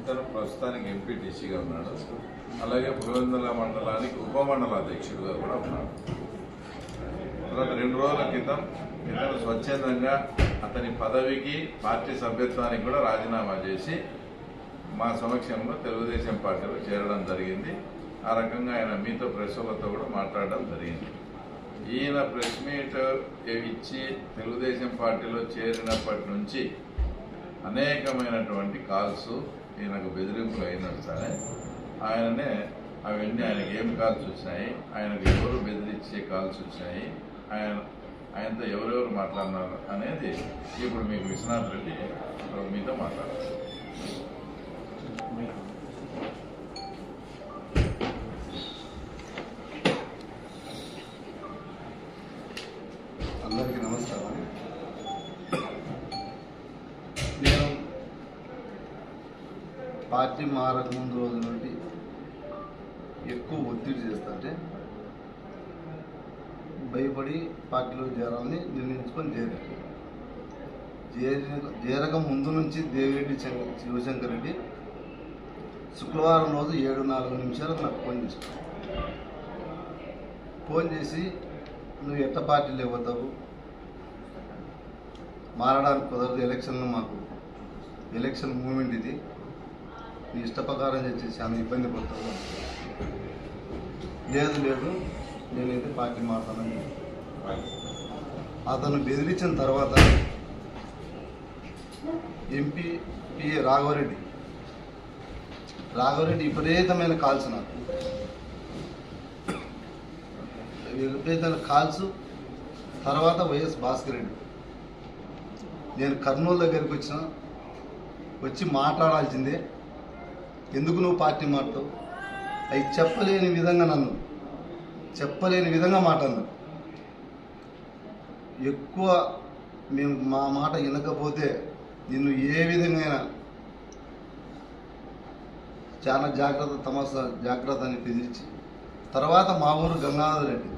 ఇతను ప్రస్తుతానికి ఎంపీటీసీగా ఉన్నాడు. అలాగే పులివెందుల మండలానికి ఉపమండల అధ్యక్షుడిగా కూడా ఉన్నాడు. తర్వాత రెండు రోజుల క్రితం ఇతను స్వచ్ఛందంగా అతని పదవికి పార్టీ సభ్యత్వానికి కూడా రాజీనామా చేసి మా సమక్షంలో తెలుగుదేశం పార్టీలో చేరడం జరిగింది. ఆ రకంగా ఆయన మీతో ప్రెస్ కూడా మాట్లాడడం జరిగింది. ఈయన ప్రెస్ మీట్ ఇచ్చి తెలుగుదేశం పార్టీలో చేరినప్పటి నుంచి అనేకమైనటువంటి కాల్స్ ఈయనకు బెదిరింపులు అయినాడు సరే ఆయననే అవన్నీ ఆయనకి ఏం కాల్స్ వచ్చినాయి ఆయనకు ఎవరు బెదిరించే కాల్స్ వచ్చినాయి ఆయన ఆయనతో ఎవరెవరు మాట్లాడినారు అనేది ఇప్పుడు మీకు విశ్వనాథ్ రెడ్డి మీతో మాట్లాడారు అందరికీ నమస్కారం నేను పార్టీ మారక ముందు రోజు నుండి ఎక్కువ ఒత్తిడి చేస్తుంటే భయపడి పార్టీలో చేరాలని నిర్ణయించుకొని చేరి చేరిన చేరక ముందు నుంచి దేవిరెడ్డి శివశంకర్ రెడ్డి శుక్రవారం రోజు ఏడు నాలుగు నిమిషాలకు నాకు ఫోన్ చేసుకున్నాను ఫోన్ చేసి నువ్వు ఎట్ట పార్టీలు ఇవ్వద్దావు మారడానికి కుదరదు ఎలక్షన్లు మాకు ఎలక్షన్ మూమెంట్ ఇది. నీ ఇష్టప్రకారం చేసేసి చేసి చాలా ఇబ్బంది పడుతుంది? లేదు లేదు. నేనైతే పార్టీ మారుతానని అతను బెదిరించిన తర్వాత ఎంపీ పిఏ రాఘవరెడ్డి రాఘవరెడ్డి విపరీతమైన కాల్స్ నాకు. విపరీతమైన కాల్స్ తర్వాత వైఎస్ భాస్కర్ రెడ్డి. నేను కర్నూలు దగ్గరికి వచ్చిన వచ్చి మాట్లాడాల్సిందే. ఎందుకు నువ్వు పార్టీ మాట్లావు అవి చెప్పలేని విధంగా నన్ను చెప్పలేని విధంగా మాట మాట్లాడినారు ఎక్కువ మేము మా మాట వినకపోతే నిన్ను ఏ విధంగా చాలా జాగ్రత్త తమస జాగ్రత్త అని పిలిచి తర్వాత మా ఊరు గంగాధర్ రెడ్డి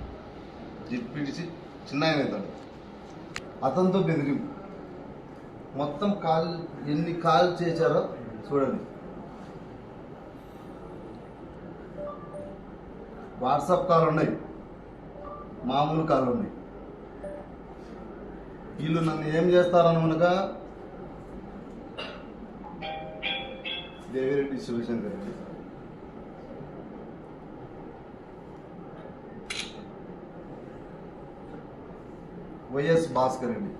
జిప్పిడిచి చిన్న ఆయన అవుతాడు. అతనితో బెదిరింపు. మొత్తం కాల్ ఎన్ని కాల్ చేశారో చూడండి. వాట్సాప్ కాల్ ఉన్నాయి మామూలు కాల్ ఉన్నాయి వీళ్ళు నన్ను ఏం చేస్తారనుకునగా దేవిరెడ్డి శివశంకర్ రెడ్డి వైఎస్ భాస్కర్ రెడ్డి.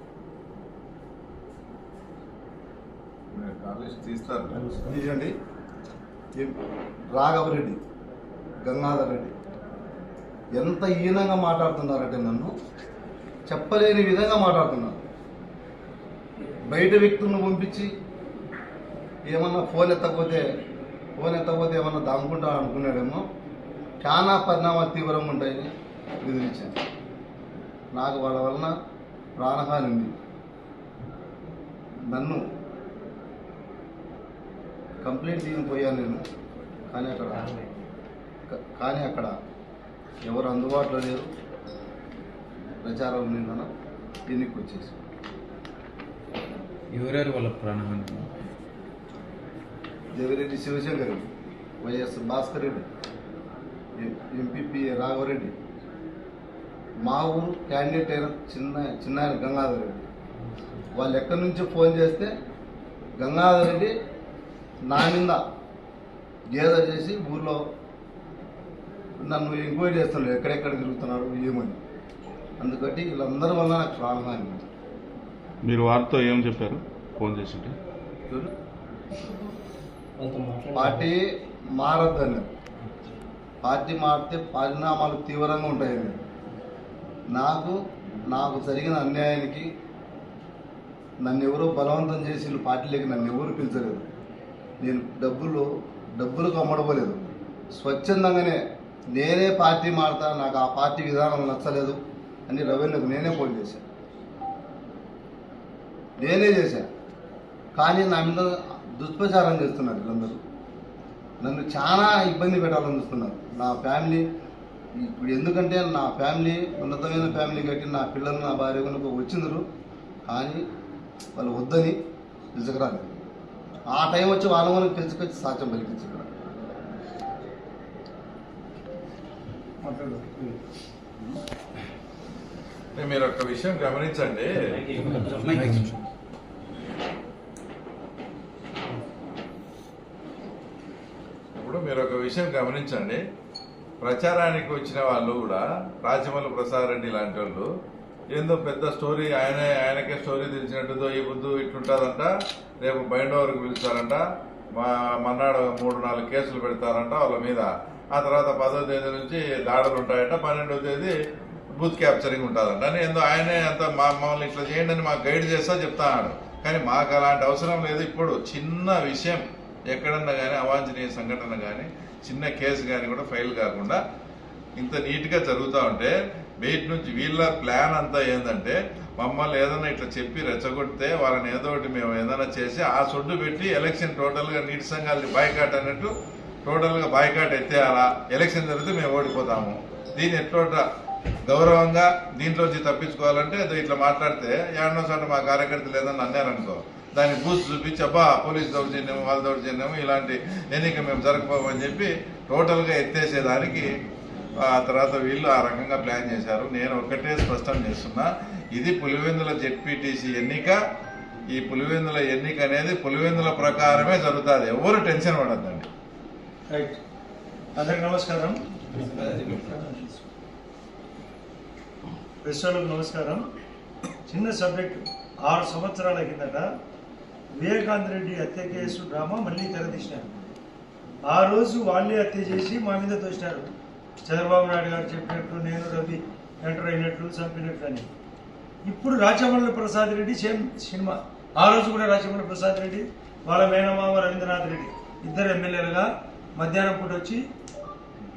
తీస్తారు. తీయండి. రాఘవరెడ్డి గంగాధర్ రెడ్డి. ఎంత హీనంగా మాట్లాడుతున్నారంటే నన్ను చెప్పలేని విధంగా మాట్లాడుతున్నారు. బయట వ్యక్తులను పంపించి ఏమన్నా ఫోన్ ఎత్తకపోతే ఫోన్ ఎత్తకపోతే ఏమన్నా దాముకుంటా అనుకున్నాడేమో. చాలా పరిణామాలు తీవ్రంగా ఉంటాయని బెదిరించాను నాకు వాళ్ళ వలన ప్రాణహాని ఉంది. నన్ను కంప్లైంట్ పోయాను నేను. కానీ అక్కడ కానీ అక్కడ ఎవరు అందుబాటులో లేరు. ప్రచారం నిన్న ఎన్నిక వచ్చేసి. ఎవరెవరు వాళ్ళ ప్రాణహాని దేవిరెడ్డి శివశంకర్ రెడ్డి వైఎస్ భాస్కర్ రెడ్డి ఎంపీపీ రాఘవరెడ్డి మా ఊరు క్యాండిడేట్ అయిన చిన్న చిన్న గంగాధర్ రెడ్డి. వాళ్ళు ఎక్కడి నుంచి ఫోన్ చేస్తే గంగాధర్ రెడ్డి నా మీద గేద చేసి ఊర్లో నన్ను ఎంక్వైరీ చేస్తున్నాడు ఎక్కడెక్కడ తిరుగుతున్నాడు ఏమని. అందుకట్టి వీళ్ళందరి వల్ల నాకు ప్రాణహాని. మీరు వారితో ఏం చెప్పారు? ఫోన్ చేసింటే. చూడు పార్టీ మారద్దన్నారు పార్టీ మారితే పరిణామాలు తీవ్రంగా ఉంటాయని. నాకు నాకు జరిగిన అన్యాయానికి నన్ను ఎవరో బలవంతం చేసి వీళ్ళు పార్టీలోకి నన్ను ఎవరు పిలిచలేదు. నేను డబ్బులు డబ్బులకు అమ్మడపోలేదు స్వచ్ఛందంగానే నేనే పార్టీ మారుతా నాకు ఆ పార్టీ విధానం నచ్చలేదు అని రవీంద్రకు నేనే ఫోన్ చేశాను నేనే చేశాను కానీ నా మీద దుష్ప్రచారం చేస్తున్నారు వీళ్ళందరూ. నన్ను చాలా ఇబ్బంది పెట్టాలని చూస్తున్నారు. నా ఫ్యామిలీ ఇప్పుడు ఎందుకంటే నా ఫ్యామిలీ ఉన్నతమైన ఫ్యామిలీ కట్టి నా పిల్లలు నా భార్య కనుక వచ్చిందరు కానీ వాళ్ళు వద్దని పిలుచుకురాలేదు. ఆ టైం వచ్చి వాళ్ళ మనకు పిలుచుకొచ్చి సాక్ష్యం పలికించి ఇక్కడ అంటే మీరు ఒక విషయం గమనించండి. ఇప్పుడు మీరు ఒక విషయం గమనించండి. ప్రచారానికి వచ్చిన వాళ్ళు కూడా రాజమల్లి ప్రసాద్ రెడ్డి లాంటి వాళ్ళు ఏందో పెద్ద స్టోరీ ఆయన ఆయనకే స్టోరీ తెలిసినట్టుదో ఈ బుద్ధు ఇట్లుంటుందంట రేపు బైండ్ వరకు పిలుస్తారంట. మా మన్నాడు మూడు నాలుగు కేసులు పెడతారంట వాళ్ళ మీద. ఆ తర్వాత పదో తేదీ నుంచి దాడులు ఉంటాయంట. పన్నెండో తేదీ బూత్ క్యాప్చరింగ్ ఉంటుందంట. అని ఏందో ఆయనే అంత మా మమ్మల్ని ఇట్లా చేయండి అని మాకు గైడ్ చేస్తా చెప్తాడు కానీ మాకు అలాంటి అవసరం లేదు ఇప్పుడు. చిన్న విషయం ఎక్కడన్నా కానీ అవాంఛనీయ సంఘటన కానీ చిన్న కేసు కానీ కూడా ఫైల్ కాకుండా ఇంత నీట్గా జరుగుతూ ఉంటే బయట నుంచి వీళ్ళ ప్లాన్ అంతా ఏంటంటే మమ్మల్ని ఏదైనా ఇట్లా చెప్పి రెచ్చగొడితే వాళ్ళని ఏదో ఒకటి మేము ఏదైనా చేసి ఆ సొడ్డు పెట్టి ఎలక్షన్ టోటల్గా నీటి సంఘాలని బాయ్కాట్ అన్నట్టు టోటల్గా బాయ్కాట్ ఎత్తేయాలా ఎలక్షన్ జరిగితే మేము ఓడిపోతాము. దీన్ని ఎట్లోట గౌరవంగా దీంట్లోంచి తప్పించుకోవాలంటే ఇట్లా మాట్లాడితే ఏడనో చోట మా కార్యకర్తలు ఏదన్నా అన్నారనుకో దాన్ని బూస్ట్ చూపించి అబ్బా పోలీస్ దౌర్జన్యము వాళ్ళ దౌర్జన్యము ఇలాంటి ఎన్నిక మేము జరగపోమని చెప్పి టోటల్గా ఎత్తేసేదానికి ఆ తర్వాత వీళ్ళు ఆ రకంగా ప్లాన్ చేశారు. నేను ఒకటే స్పష్టం చేస్తున్నా. ఇది పులివెందుల జెడ్పీటీసీ ఎన్నిక. ఈ పులివెందుల ఎన్నిక అనేది పులివెందుల ప్రకారమే జరుగుతుంది. ఎవరు టెన్షన్ పడద్దండి. రైట్. అందరికి నమస్కారం. ప్రశ్నలకు నమస్కారం. చిన్న సబ్జెక్ట్. ఆరు సంవత్సరాల కిందట వివేకాంత్ రెడ్డి హత్య కేసు డ్రామా మళ్ళీ తెరదీసినారు ఆ రోజు వాళ్ళే హత్య చేసి మా మీద తోసినారు. చంద్రబాబు నాయుడు గారు చెప్పినట్లు నేను రవి ఎంటర్ అయినట్లు చంపినట్లు అని. ఇప్పుడు రాజమల్లి ప్రసాద్ రెడ్డి సేమ్ సినిమా. ఆ రోజు కూడా రాజమల్లి ప్రసాద్ రెడ్డి వాళ్ళ మేనమామ రవీంద్రనాథ్ రెడ్డి ఇద్దరు ఎమ్మెల్యేలుగా మధ్యాహ్నం పూట వచ్చి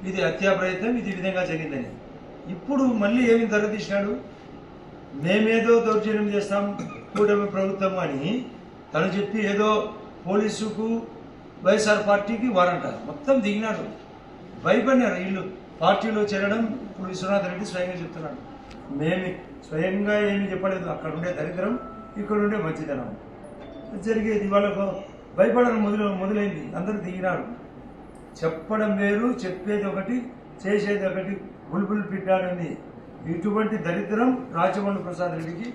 ఇది హత్యా ప్రయత్నం ఇది ఈ విధంగా జరిగిందని. ఇప్పుడు మళ్ళీ ఏమి తీసినాడు? మేమేదో దౌర్జన్యం చేస్తాం కూటమి ప్రభుత్వం అని తను చెప్పి ఏదో పోలీసుకు వైఎస్ఆర్ పార్టీకి వారంట. మొత్తం దిగినాడు. భయపడినారు వీళ్ళు పార్టీలో చేరడం ఇప్పుడు విశ్వనాథ్ రెడ్డి స్వయంగా చెప్తున్నాడు. మేము స్వయంగా ఏమి చెప్పలేదు. అక్కడ ఉండే దరిద్రం ఇక్కడ ఉండే మంచితనం. జరిగేది. వాళ్ళకు భయపడడం మొదలు మొదలైంది. అందరూ దిగినారు. చెప్పడం వేరు చెప్పేది ఒకటి చేసేది ఒకటి బుల్బుల్ పిట్టాడని ఇటువంటి దరిద్రం రాజమౌళి ప్రసాద్ రెడ్డికి